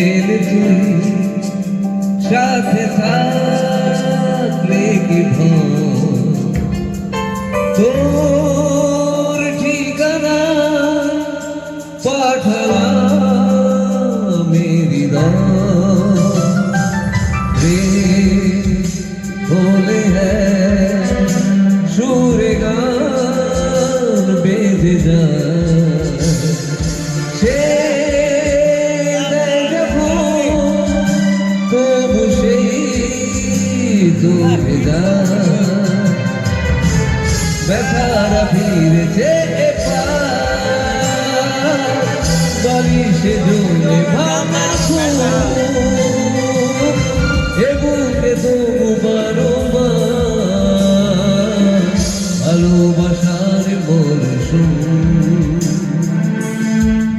এলে তুই সাথে থাকলে কি তোর ঠিকানা পাঠালা মেরি হলে হ্যাঁ সুরে গান বেঁধে যায়। যায় ব্যথারা ফিরেছে বালিশে জলে ভাঙা খুন। এ বুকে তবু বারোবার ভালোবাসার মরশুম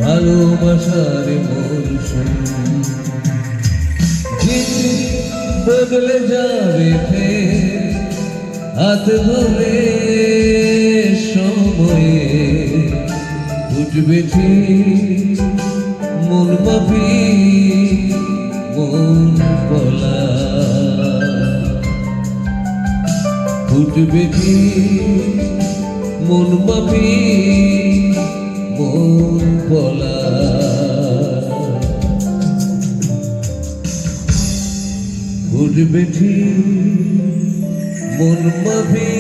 ভালোবাসার বদলে যাবে হাত ধরে সময়ে উঠবে ঠিক মন মাফি মন কলা উঠবে ঠিক মন মাফি মন কলা উঠবে ঠিক মন মাবি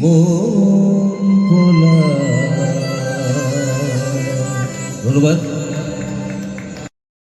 মন ধন্যবাদ।